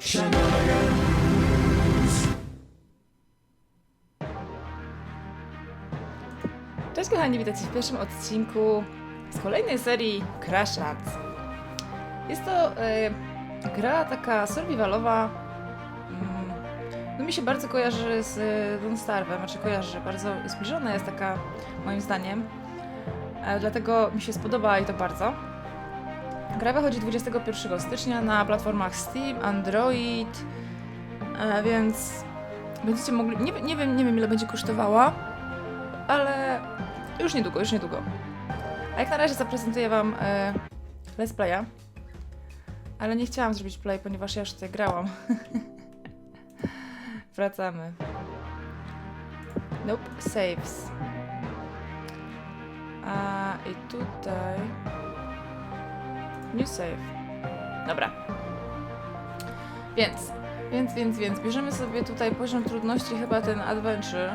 shenanigans. Cześć kochani, witajcie w pierwszym odcinku z kolejnej serii Crashlands. Jest to e, gra taka survivalowa. Mm, no mi się bardzo kojarzy z e, Don't Starve, znaczy kojarzy, bardzo zbliżona jest taka moim zdaniem. E, dlatego mi się spodoba i to bardzo. Gra wychodzi 21 stycznia na platformach Steam, Android, e, więc będziecie mogli. Nie, nie, wiem, nie wiem ile będzie kosztowała, ale już niedługo, już niedługo. A jak na razie zaprezentuję Wam e, Let's Playa. Ale nie chciałam zrobić play, ponieważ ja już tutaj grałam. Wracamy. Nope, saves. A i tutaj. New save. Dobra. Więc, więc, więc, więc bierzemy sobie tutaj poziom trudności, chyba ten adventure.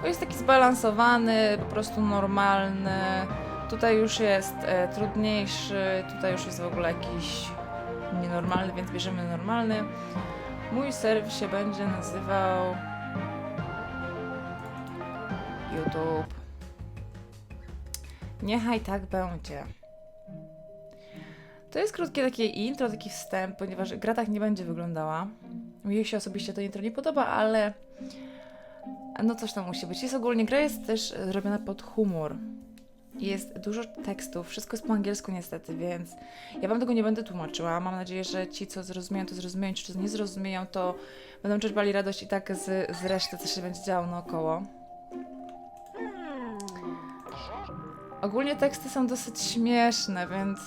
Bo jest taki zbalansowany, po prostu normalny. Tutaj już jest e, trudniejszy, tutaj już jest w ogóle jakiś nienormalny, więc bierzemy normalny. Mój serw się będzie nazywał YouTube. Niechaj tak będzie. To jest krótkie takie intro, taki wstęp, ponieważ gra tak nie będzie wyglądała. Mi się osobiście to intro nie podoba, ale no coś tam musi być. Jest ogólnie, gra jest też zrobiona pod humor. Jest dużo tekstów, wszystko jest po angielsku niestety, więc ja wam tego nie będę tłumaczyła. Mam nadzieję, że ci, co zrozumieją, to zrozumieją, ci, co nie zrozumieją, to będą czerpali radość i tak z, z reszty, co się będzie działo naokoło. Ogólnie teksty są dosyć śmieszne, więc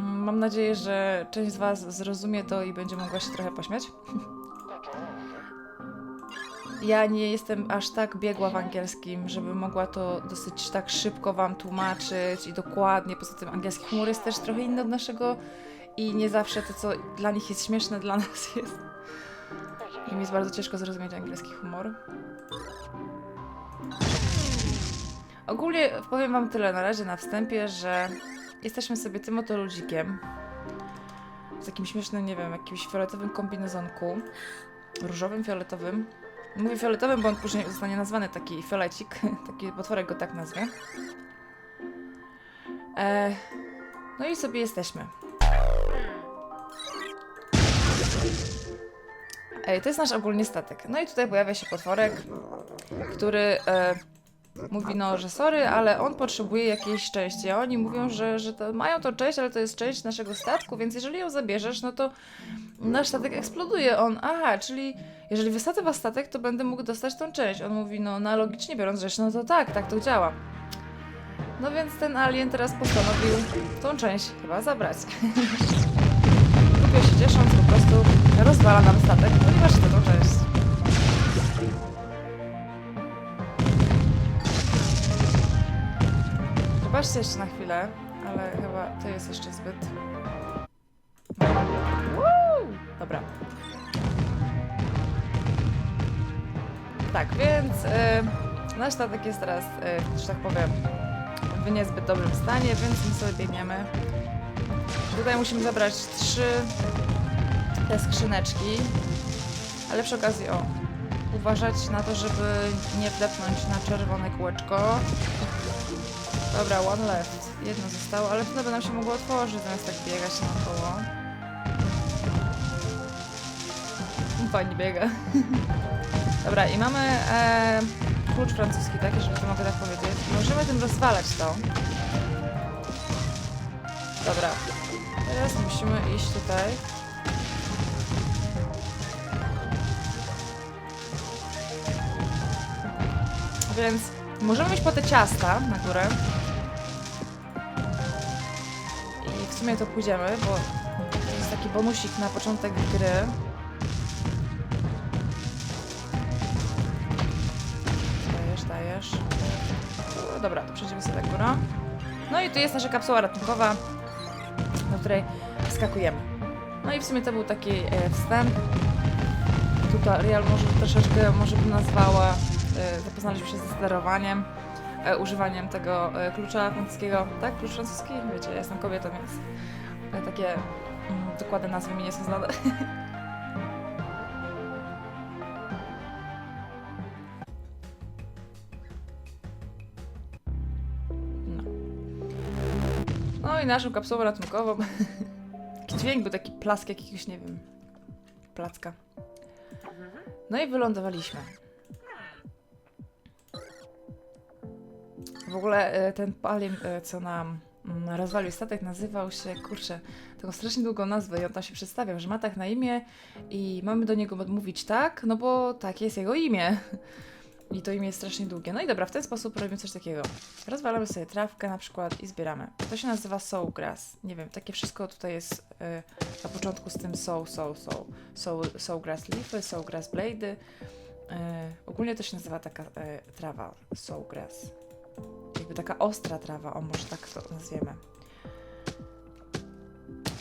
mam nadzieję, że część z was zrozumie to i będzie mogła się trochę pośmiać. Ja nie jestem aż tak biegła w angielskim, żeby mogła to dosyć tak szybko wam tłumaczyć i dokładnie. Poza tym angielski humor jest też trochę inny od naszego i nie zawsze to, co dla nich jest śmieszne, dla nas jest. I mi jest bardzo ciężko zrozumieć angielski humor. Ogólnie powiem wam tyle na razie na wstępie, że jesteśmy sobie tym oto ludzikiem w takim śmiesznym, nie wiem, jakimś fioletowym kombinezonku, różowym, fioletowym. Mówię fioletowym, bo on później zostanie nazwany taki fiolecik, taki potworek go tak nazwie. E, no i sobie jesteśmy. To jest nasz ogólnie statek. No i tutaj pojawia się potworek, który e, mówi, no, że sorry, ale on potrzebuje jakiejś części. A oni mówią, że, że to, mają tą część, ale to jest część naszego statku, więc jeżeli ją zabierzesz, no to nasz statek eksploduje. On, aha, czyli jeżeli wysadzę was statek, to będę mógł dostać tą część. On mówi, no, no logicznie biorąc rzecz, no to tak, tak to działa. No więc ten alien teraz postanowił tą część chyba zabrać. Głupio się ciesząc, po prostu rozwala nam statek, ponieważ chce tą część. Zobaczcie jeszcze na chwilę, ale chyba to jest jeszcze zbyt... Dobra. Tak, więc y, nasz statek jest teraz, y, że tak powiem, w niezbyt dobrym stanie, więc my sobie biegniemy. Tutaj musimy zabrać trzy te skrzyneczki, ale przy okazji, o, uważać na to, żeby nie wdepnąć na czerwone kółeczko. Dobra, one left. Jedno zostało, ale wtedy by nam się mogło otworzyć, zamiast tak biegać naokoło. Fajnie biega. Dobra, i mamy e, klucz francuski, tak? Jeżeli to mogę tak powiedzieć. Możemy tym rozwalać to. Dobra. Teraz musimy iść tutaj. Więc możemy iść po te ciasta na górę. Sumie to pójdziemy, bo to jest taki bonusik na początek gry. Dajesz, dajesz. O, Dobra, to przejdziemy sobie na górę. No i tu jest nasza kapsuła ratunkowa, do której wskakujemy. No i w sumie to był taki e, wstęp. Tutorial może troszeczkę, może bym nazwała. E, zapoznaliśmy się ze sterowaniem. E, używaniem tego e, klucza francuskiego. Tak? Klucz francuski? Wiecie, ja jestem kobietą, więc e, takie mm, dokładne nazwy mi nie są znane. No. No i naszą kapsułą ratunkową. Dźwięk był taki plask jakiegoś, nie wiem, placka. No i wylądowaliśmy. W ogóle e, ten alien, e, co nam mm, rozwalił statek, nazywał się, kurczę, taką strasznie długą nazwę i on tam się przedstawiał, że ma tak na imię i mamy do niego mówić tak, no bo takie jest jego imię. I to imię jest strasznie długie. No i dobra, w ten sposób robimy coś takiego. Rozwalamy sobie trawkę na przykład i zbieramy. To się nazywa soulgrass. Nie wiem, takie wszystko tutaj jest e, na początku z tym soul, soul, soul. soul soulgrass leafy, soulgrass blade'y. E, ogólnie to się nazywa taka e, trawa soulgrass. Jakby taka ostra trawa, o może tak to nazwiemy.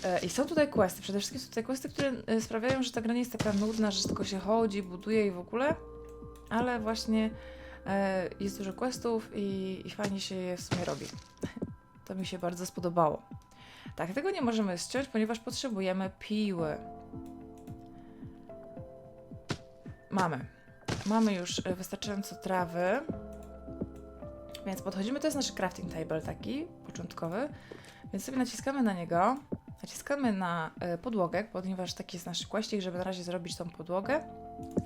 E, I są tutaj questy. Przede wszystkim są tutaj questy, które e, sprawiają, że ta gra nie jest taka nudna, że tylko się chodzi, buduje i w ogóle. Ale właśnie e, jest dużo questów i, i fajnie się je w sumie robi. To mi się bardzo spodobało. Tak, tego nie możemy ściąć, ponieważ potrzebujemy piły. Mamy. Mamy już wystarczająco trawy. Więc podchodzimy, to jest nasz crafting table taki, początkowy. Więc sobie naciskamy na niego. Naciskamy na e, podłogę, ponieważ taki jest nasz questik, żeby na razie zrobić tą podłogę.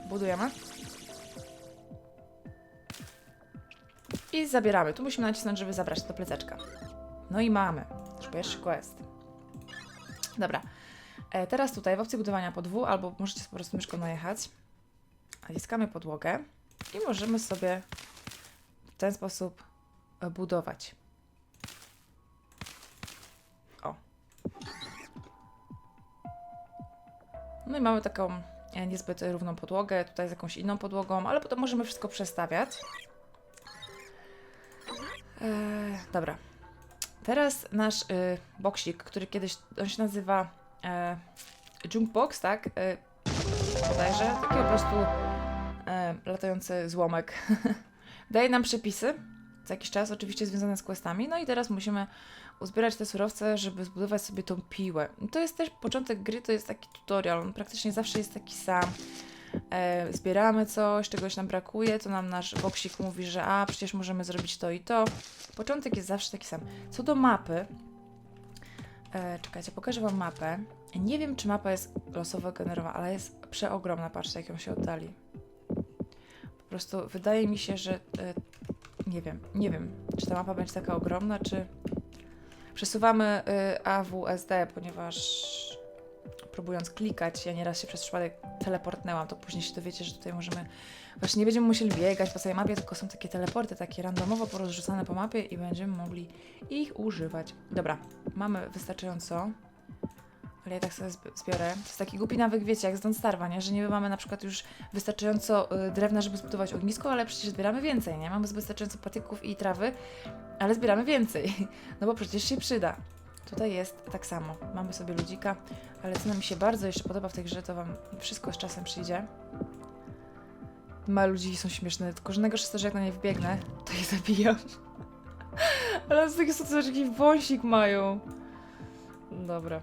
Budujemy. I zabieramy. Tu musimy nacisnąć, żeby zabrać do plececzka. No i mamy. Już pierwszy quest. Dobra. E, teraz tutaj w opcji budowania po dwu, albo możecie po prostu myszką najechać. Naciskamy podłogę i możemy sobie w ten sposób budować. O. No i mamy taką e, niezbyt równą podłogę, tutaj z jakąś inną podłogą, ale potem możemy wszystko przestawiać. Eee, dobra. Teraz nasz y, boksik, który kiedyś, on się nazywa e, Junkbox, tak? E. Taki po prostu e, latający złomek. Daje nam przepisy za jakiś czas, oczywiście związane z questami. No i teraz musimy uzbierać te surowce, żeby zbudować sobie tą piłę. To jest też początek gry, to jest taki tutorial. On praktycznie zawsze jest taki sam. E, zbieramy coś, czegoś nam brakuje, to nam nasz boksik mówi, że a przecież możemy zrobić to i to. Początek jest zawsze taki sam. Co do mapy, e, czekajcie, pokażę Wam mapę. Nie wiem, czy mapa jest losowo generowana, ale jest przeogromna, patrzcie, jak ją się oddali. Po prostu wydaje mi się, że e, nie wiem, nie wiem, czy ta mapa będzie taka ogromna, czy przesuwamy e, AWSD, ponieważ próbując klikać, ja nieraz się przez przypadek teleportnęłam, to później się dowiecie, że tutaj możemy, właśnie nie będziemy musieli biegać po całej mapie, tylko są takie teleporty, takie randomowo porozrzucane po mapie i będziemy mogli ich używać. Dobra, mamy wystarczająco, ale ja tak sobie zb- zbiorę. To jest taki głupi nawyk, wiecie, jak z Don't Starva, nie? Że niby mamy na przykład już wystarczająco y, drewna, żeby zbudować ognisko, ale przecież zbieramy więcej, nie? Mamy wystarczająco patyków i trawy, ale zbieramy więcej, no bo przecież się przyda. Tutaj jest tak samo. Mamy sobie ludzika, ale co nam się bardzo jeszcze podoba w tej grze, to wam wszystko z czasem przyjdzie. Małe ludziki są śmieszne, tylko to, że jak na nie wbiegnę, to je zabijam. ale z tego są taki wąsik mają. Dobra.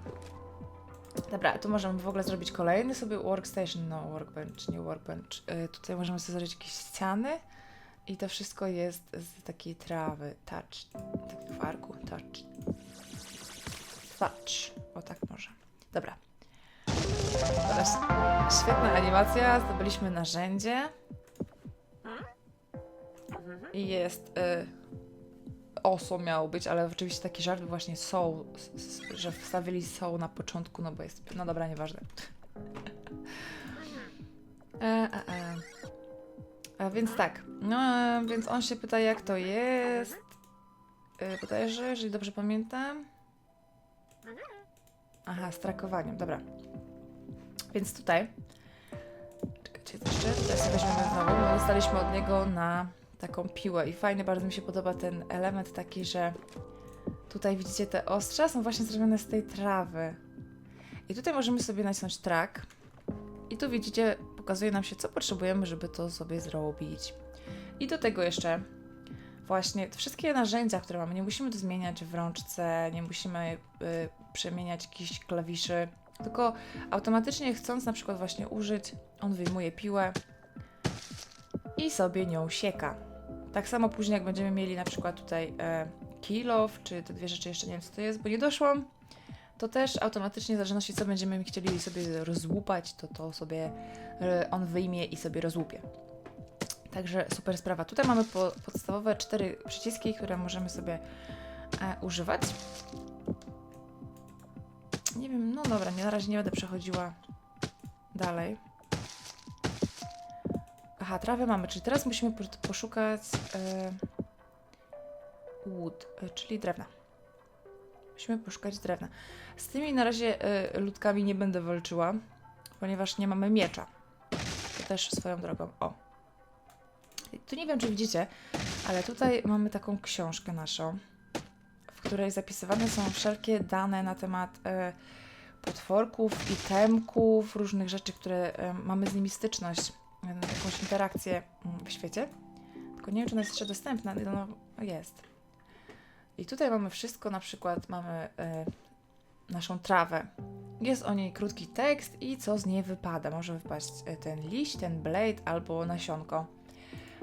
Dobra, tu możemy w ogóle zrobić kolejny sobie workstation, no workbench, nie workbench. Yy, tutaj możemy sobie zrobić jakieś ściany i to wszystko jest z takiej trawy, touch, tak w arku, touch. Touch, o tak może. Dobra. Teraz świetna animacja, zdobyliśmy narzędzie. I jest. Y, oso miało być, ale oczywiście taki żart był właśnie soul, s- s- że wstawili soul na początku, no bo jest. No dobra, nieważne. E, e, e. A więc tak. No, więc on się pyta, jak to jest. E, bodajże, jeżeli dobrze pamiętam. Aha, z trakowaniem, dobra. Więc tutaj. Czekajcie jeszcze, sobie weźmiemy znowu. bo Dostaliśmy od niego na taką piłę i fajny, bardzo mi się podoba ten element taki, że tutaj widzicie te ostrza są właśnie zrobione z tej trawy. I tutaj możemy sobie nacisnąć track. I tu widzicie, pokazuje nam się, co potrzebujemy, żeby to sobie zrobić. I do tego jeszcze właśnie wszystkie narzędzia, które mamy, nie musimy to zmieniać w rączce, nie musimy y, przemieniać jakichś klawiszy, tylko automatycznie chcąc na przykład właśnie użyć, on wyjmuje piłę i sobie nią sieka. Tak samo później, jak będziemy mieli na przykład tutaj e, kill off, czy te dwie rzeczy jeszcze nie wiem co to jest, bo nie doszłam, to też automatycznie w zależności co będziemy chcieli sobie rozłupać, to to sobie e, on wyjmie i sobie rozłupie. Także super sprawa. Tutaj mamy po, podstawowe cztery przyciski, które możemy sobie e, używać. Nie wiem, no dobra, nie, na razie nie będę przechodziła dalej. Aha, trawę mamy, czyli teraz musimy po- poszukać e, wood, e, czyli drewna. Musimy poszukać drewna. Z tymi na razie e, ludkami nie będę walczyła, ponieważ nie mamy miecza. To też swoją drogą. O. Tu nie wiem, czy widzicie, ale tutaj mamy taką książkę naszą, w której zapisywane są wszelkie dane na temat e, potworków, itemków, różnych rzeczy, które e, mamy z nimi styczność, e, jakąś interakcję mm, w świecie. Tylko nie wiem, czy ona jest jeszcze dostępna. No, no jest. I tutaj mamy wszystko, na przykład mamy e, naszą trawę. Jest o niej krótki tekst i co z niej wypada. Może wypaść e, ten liść, ten blade albo nasionko.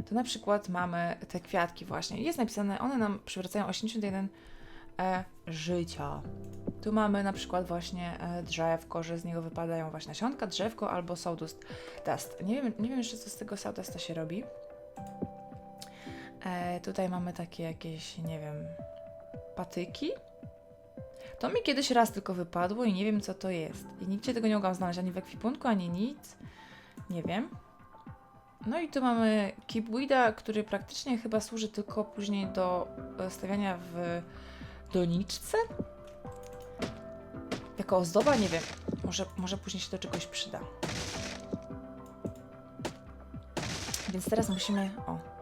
To na przykład mamy te kwiatki właśnie. Jest napisane, one nam przywracają 81 e, życia. Tu mamy na przykład właśnie e, drzewko, że z niego wypadają właśnie nasionka, drzewko albo sawdust dust. Nie wiem, nie wiem jeszcze co z tego sawdusta się robi. E, tutaj mamy takie jakieś, nie wiem, patyki. To mi kiedyś raz tylko wypadło i nie wiem co to jest. I nigdzie tego nie mogłam znaleźć ani w ekwipunku, ani nic. Nie wiem. No i tu mamy Kibweeda, który praktycznie chyba służy tylko później do e, stawiania w doniczce. Jako ozdoba, nie wiem. Może, może później się do czegoś przyda. Więc teraz musimy. O.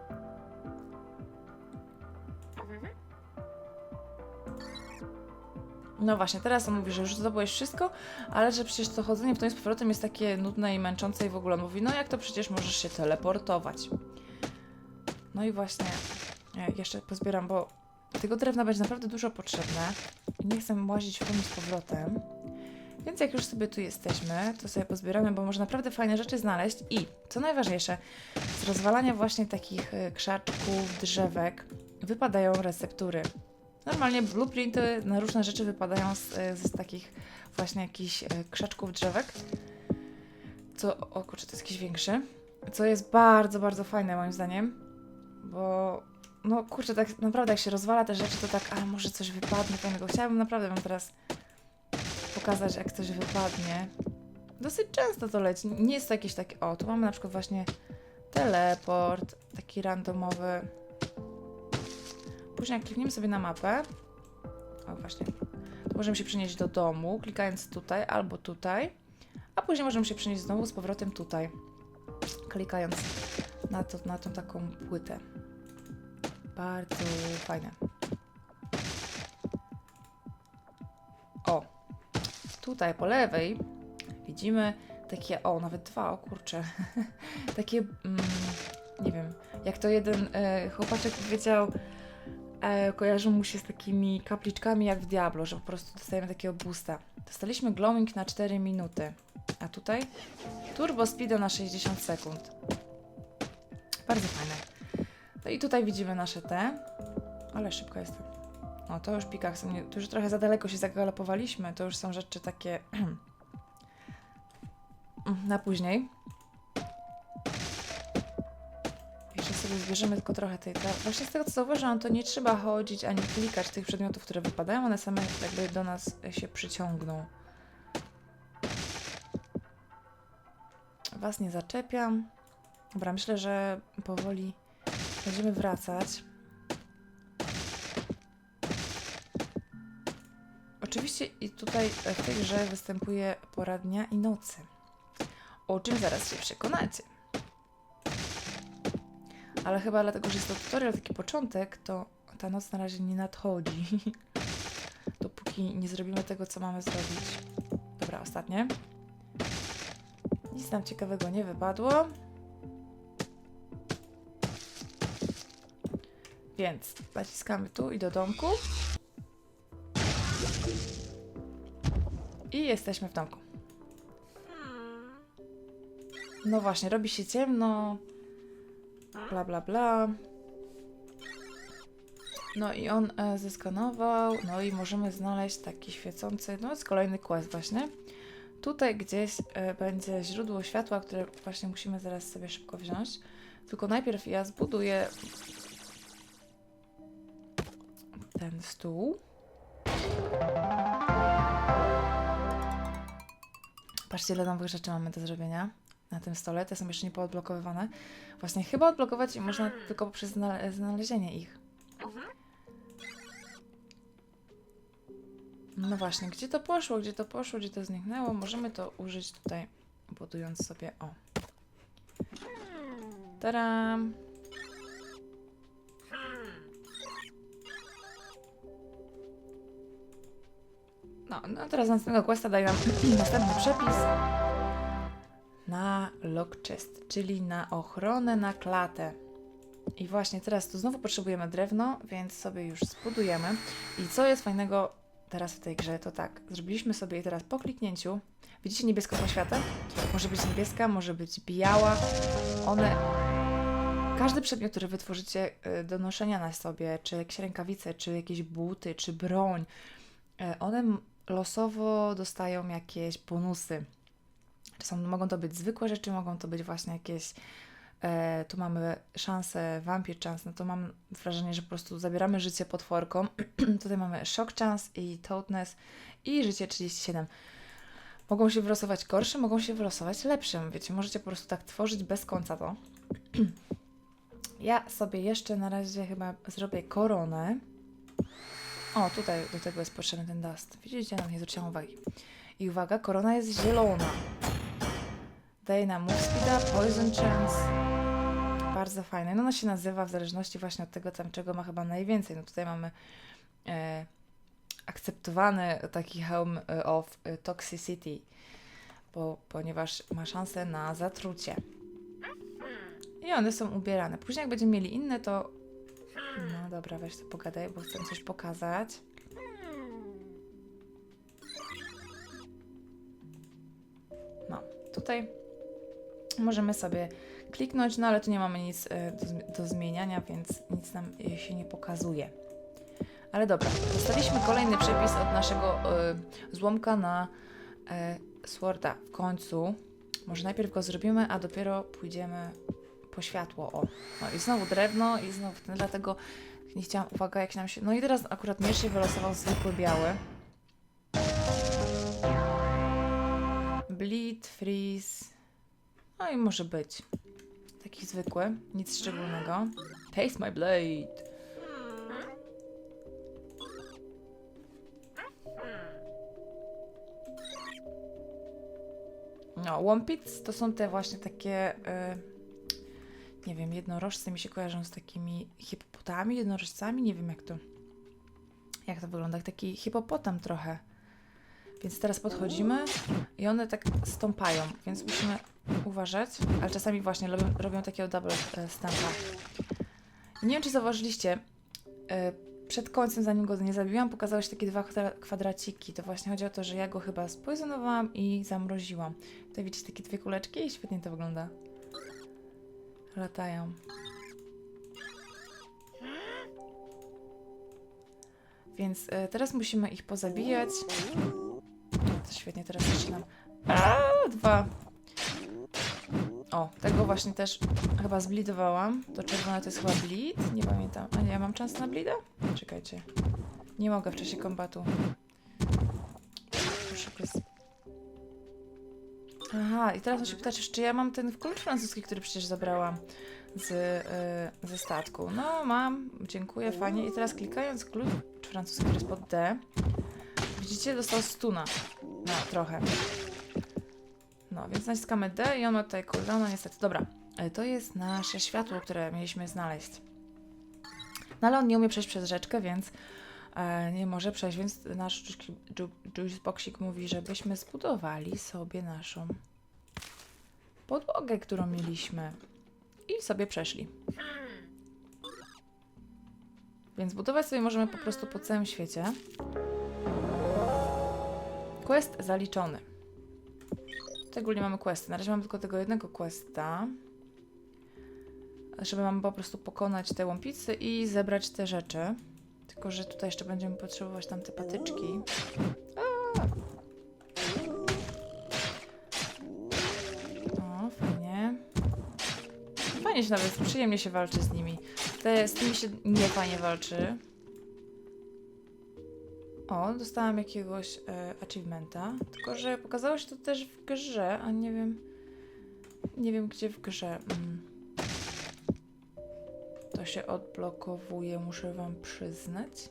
No właśnie, teraz on mówi, że już zdobyłeś wszystko, ale że przecież to chodzenie w tym z powrotem jest takie nudne i męczące i w ogóle mówi, no jak to przecież możesz się teleportować. No i właśnie, ja jeszcze pozbieram, bo tego drewna będzie naprawdę dużo potrzebne i nie chcę łazić w tym z powrotem. Więc jak już sobie tu jesteśmy, to sobie pozbieramy, bo można naprawdę fajne rzeczy znaleźć i, co najważniejsze, z rozwalania właśnie takich y, krzaczków, drzewek wypadają receptury. Normalnie blueprinty na różne rzeczy wypadają z, y, z takich właśnie jakichś y, krzaczków, drzewek. Co, o kurczę, to jest jakiś większy. Co jest bardzo, bardzo fajne moim zdaniem, bo no kurczę, tak naprawdę jak się rozwala te rzeczy, to tak, a może coś wypadnie fajnego. Chciałabym naprawdę wam teraz pokazać, jak coś wypadnie. Dosyć często to leci. Nie jest to jakieś takie, o, tu mamy na przykład właśnie teleport, taki randomowy. Później jak klikniemy sobie na mapę, o właśnie, to możemy się przenieść do domu, klikając tutaj albo tutaj, a później możemy się przenieść znowu z powrotem tutaj, klikając na, to, na tą taką płytę. Bardzo fajne. O, tutaj po lewej widzimy takie, o, nawet dwa, o kurczę, takie, mm, nie wiem, jak to jeden e, chłopaczek powiedział, e, kojarzą mu się z takimi kapliczkami jak w Diablo, że po prostu dostajemy takiego boosta. Dostaliśmy glowing na 4 minuty, a tutaj turbo speedo na 60 sekund. Bardzo fajne. No i tutaj widzimy nasze te, ale szybko jestem. O, to już nie, to już trochę za daleko się zagalopowaliśmy, to już są rzeczy takie na później. Jeszcze sobie zbierzemy tylko trochę tej. Właśnie z tego co zauważyłam, to nie trzeba chodzić ani klikać tych przedmiotów, które wypadają, one same jakby do nas się przyciągną. Was nie zaczepiam. Dobra, myślę, że powoli będziemy wracać. Oczywiście i tutaj w tej grze występuje pora dnia i nocy. O czym zaraz się przekonacie. Ale chyba dlatego, że jest to tutorial, taki początek, to ta noc na razie nie nadchodzi. Dopóki nie zrobimy tego, co mamy zrobić. Dobra, ostatnie. Nic nam ciekawego nie wypadło. Więc naciskamy tu i do domku. I jesteśmy w domku. No właśnie, robi się ciemno. Bla, bla, bla. No i on e, zeskanował, no i możemy znaleźć taki świecący, no jest kolejny quest właśnie. Tutaj gdzieś e, będzie źródło światła, które właśnie musimy zaraz sobie szybko wziąć. Tylko najpierw ja zbuduję ten stół. Patrzcie, ile nowych rzeczy mamy do zrobienia na tym stole. Te są jeszcze nie poodblokowywane. Właśnie chyba odblokować można tylko poprzez znale- znalezienie ich. No właśnie, gdzie to poszło, gdzie to poszło, gdzie to zniknęło? Możemy to użyć tutaj, budując sobie, o. Taram! No, no teraz następnego questa daję nam następny przepis na lock chest, czyli na ochronę na klatę. I właśnie teraz tu znowu potrzebujemy drewno, więc sobie już zbudujemy. I co jest fajnego teraz w tej grze, to tak, zrobiliśmy sobie je teraz po kliknięciu. Widzicie niebieską poświatę? Może być niebieska, może być biała. One każdy przedmiot, który wytworzycie y, do noszenia na sobie, czy jakieś rękawice, czy jakieś buty, czy broń, y, one losowo dostają jakieś bonusy. Czasem mogą to być zwykłe rzeczy, mogą to być właśnie jakieś. E, tu mamy szansę Vampire Chance, no to mam wrażenie, że po prostu zabieramy życie potworkom. Tutaj mamy Shock Chance i Toadness i życie 37. Mogą się wylosować gorsze, mogą się wylosować lepszym. Wiecie, możecie po prostu tak tworzyć bez końca to. Ja sobie jeszcze na razie chyba zrobię koronę. O, tutaj do tego jest potrzebny ten dust. Widzicie, no nie zwróciłam uwagi. I uwaga, korona jest zielona. Daje nam move poison chance. Bardzo fajne. No ona się nazywa w zależności właśnie od tego tam, czego ma chyba najwięcej. No tutaj mamy e, akceptowany taki hełm e, of e, toxicity, bo, ponieważ ma szansę na zatrucie. I one są ubierane. Później jak będziemy mieli inne, to... No dobra, weź to pogadaj, bo chcę coś pokazać. No, tutaj możemy sobie kliknąć, no ale tu nie mamy nic e, do, do zmieniania, więc nic nam e, się nie pokazuje. Ale dobra, dostaliśmy kolejny przepis od naszego e, złomka na e, Sworda. W końcu, może najpierw go zrobimy, a dopiero pójdziemy po światło. O, no i znowu drewno i znowu ten, dlatego nie chciałam, uwaga, jak nam się... No i teraz akurat miecz się wylosował zwykły biały. Bleed, freeze. No i może być. Taki zwykły, nic szczególnego. Taste my blade. No, Wompits to są te właśnie takie, y, nie wiem, jednorożce mi się kojarzą z takimi hipopotami, jednorożcami, nie wiem jak to, jak to wygląda, jak taki hipopotam trochę. Więc teraz podchodzimy i one tak stąpają, więc musimy uważać, ale czasami właśnie robią, robią takiego double e, stampa. Nie wiem, czy zauważyliście, e, przed końcem, zanim go nie zabiłam, pokazały się takie dwa kwadra- kwadraciki. To właśnie chodzi o to, że ja go chyba spoizonowałam i zamroziłam. Tutaj widzicie takie dwie kuleczki i świetnie to wygląda. Latają. Więc e, teraz musimy ich pozabijać. To świetnie, teraz zaczynam. A, dwa. O, tego właśnie też chyba zblidowałam. To czerwone to jest chyba bleed? Nie pamiętam. A nie, ja mam czas na bleeda? Czekajcie. Nie mogę w czasie kombatu. Aha, i teraz muszę pytać, czy ja mam ten klucz francuski, który przecież zabrałam z, y, ze statku. No, mam. Dziękuję, fajnie. I teraz klikając klucz francuski, który jest pod D, widzicie, dostał stuna. No, trochę. No, więc naciskamy D i on ma tutaj cooldowna, niestety. Dobra, e, to jest nasze światło, które mieliśmy znaleźć. No ale on nie umie przejść przez rzeczkę, więc nie może przejść, więc nasz juice- ju- juiceboxik mówi, żebyśmy zbudowali sobie naszą podłogę, którą mieliśmy. I sobie przeszli. Więc budować sobie możemy po prostu po całym świecie. Quest zaliczony. Tutaj ogólnie mamy questy. Na razie mamy tylko tego jednego questa. Żeby mamy po prostu pokonać te łąpicy i zebrać te rzeczy. Tylko, że tutaj jeszcze będziemy potrzebować tam te patyczki. O, fajnie. Fajnie się nawet, przyjemnie się walczy z nimi. Te, z tymi się nie fajnie walczy. O, dostałam jakiegoś e, achievementa. Tylko, że pokazało się to też w grze, a nie wiem... Nie wiem, gdzie w grze. Mm. To się odblokowuje, muszę wam przyznać.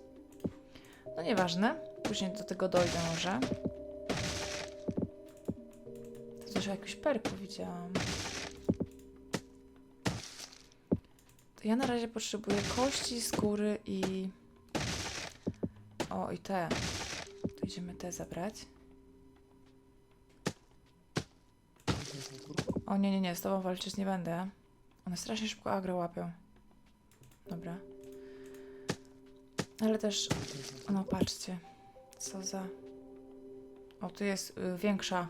No nieważne. Później do tego dojdę może. To też jakiś perku widziałam. To ja na razie potrzebuję kości, skóry i... O, i te. To idziemy te zabrać. O nie, nie, nie, z tobą walczyć nie będę. One strasznie szybko agro łapią. Dobra. Ale też... No patrzcie. Co za... O, tu jest y, większa.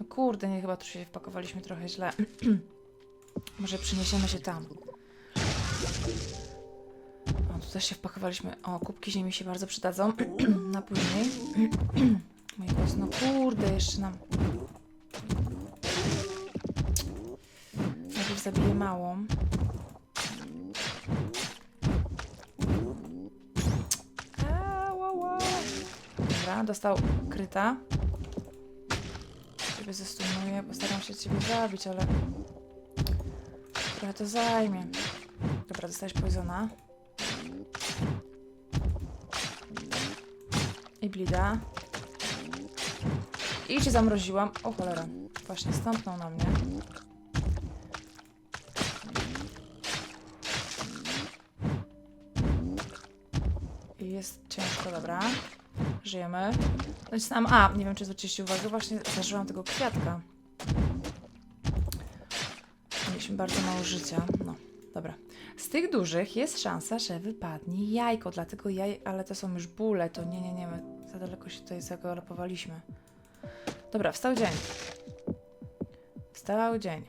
No kurde, nie, chyba tu się wpakowaliśmy trochę źle. Może przyniesiemy się tam. O, tu też się wpakowaliśmy. O, kubki ziemi się bardzo przydadzą. Na później. Mój głos, no kurde, jeszcze nam... Najpierw zabiję małą. Dobra, dostał kryta. Ciebie zestunuję, postaram się ciebie zabić, ale... Trochę to zajmie. Dobra, dostałeś poisona. I blida. I cię zamroziłam. O cholera. Właśnie stąpnął na mnie. I jest ciężko, dobra. Żyjemy. Nacisnęłam A, nie wiem czy zwróciliście uwagę, właśnie zażyłam tego kwiatka. Mieliśmy bardzo mało życia. No, dobra. Z tych dużych jest szansa, że wypadnie jajko, dlatego jaj, ale to są już bóle, to nie, nie, nie, my za daleko się tutaj zagalopowaliśmy. Dobra, wstał dzień. Wstał dzień.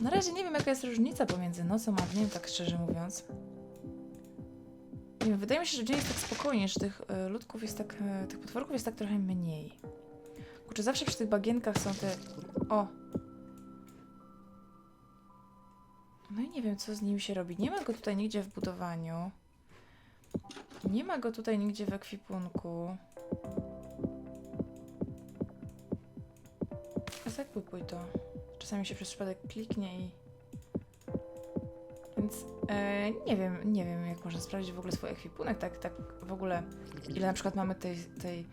Na razie nie wiem, jaka jest różnica pomiędzy nocą a dniem, tak szczerze mówiąc. Nie wiem, wydaje mi się, że dzień jest tak spokojnie, że tych y, ludków jest tak, y, tych potworków jest tak trochę mniej. Kurczę, zawsze przy tych bagienkach są te... O! No i nie wiem, co z nim się robi. Nie ma go tutaj nigdzie w budowaniu. Nie ma go tutaj nigdzie w ekwipunku. A zakupuj to. Czasami się przez przypadek kliknie i... Więc e, nie wiem, nie wiem jak można sprawdzić w ogóle swój ekwipunek, tak, tak w ogóle ile na przykład mamy tej, tej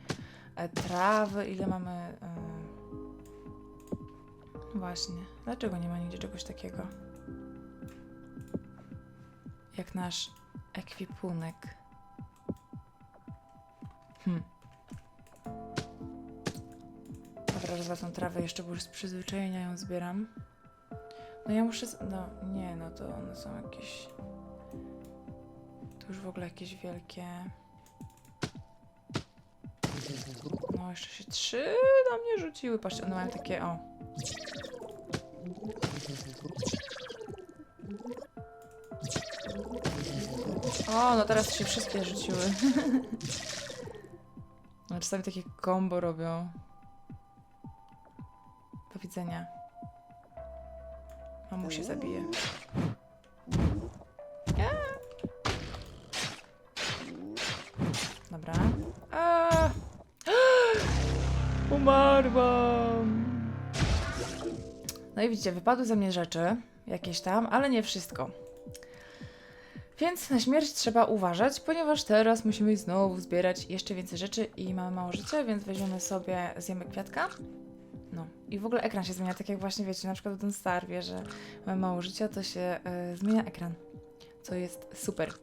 e, trawy, ile mamy... E... Właśnie, dlaczego nie ma nigdzie czegoś takiego? Jak nasz ekwipunek. Hmm. Dobra, rozwal tą trawę jeszcze, bo już z przyzwyczajenia ją zbieram. No ja muszę... No nie, no to one są jakieś... To już w ogóle jakieś wielkie... No jeszcze się trzy na mnie rzuciły. Patrzcie, one mają takie... O. O, no teraz się wszystkie rzuciły. No czasami takie combo robią. Do widzenia. Mamusię zabije. A. Dobra. A. Umarłam. No i widzicie, wypadły ze mnie rzeczy, jakieś tam, ale nie wszystko. Więc na śmierć trzeba uważać, ponieważ teraz musimy znowu zbierać jeszcze więcej rzeczy i mamy mało życia, więc weźmiemy sobie, zjemy kwiatka. No i w ogóle ekran się zmienia, tak jak właśnie wiecie, na przykład w Don't Starve, że mamy mało życia, to się y, zmienia ekran, co jest super.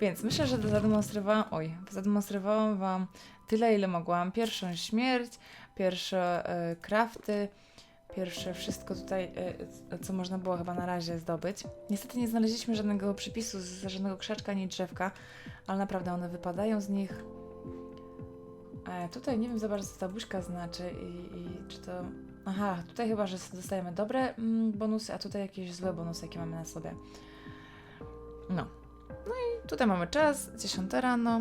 Więc myślę, że zademonstrowałam, oj, zademonstrowałam Wam tyle, ile mogłam. Pierwszą śmierć, pierwsze y, pierwsze wszystko tutaj, e, co można było chyba na razie zdobyć. Niestety nie znaleźliśmy żadnego przypisu z żadnego krzaczka ani drzewka, ale naprawdę one wypadają z nich. E, tutaj nie wiem za bardzo, co ta buźka znaczy i, i czy to... Aha, tutaj chyba, że dostajemy dobre mm, bonusy, a tutaj jakieś złe bonusy, jakie mamy na sobie. No. No i tutaj mamy czas, 10 rano.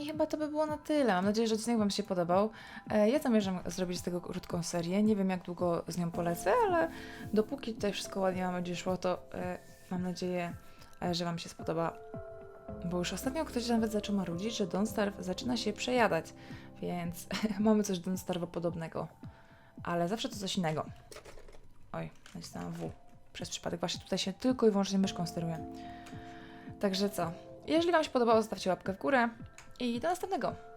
I chyba to by było na tyle. Mam nadzieję, że odcinek Wam się podobał. E, Ja zamierzam zrobić z tego krótką serię. Nie wiem, jak długo z nią polecę, ale dopóki tutaj wszystko ładnie nam będzie szło, to e, mam nadzieję, e, że Wam się spodoba. Bo już ostatnio ktoś nawet zaczął marudzić, że Don't Starve zaczyna się przejadać, więc mamy coś Don't Starve'a podobnego. Ale zawsze to coś innego. Oj, nacisnęłam W. Przez przypadek właśnie tutaj się tylko i wyłącznie myszką steruje. Także co? Jeżeli Wam się podobało, zostawcie łapkę w górę i do następnego.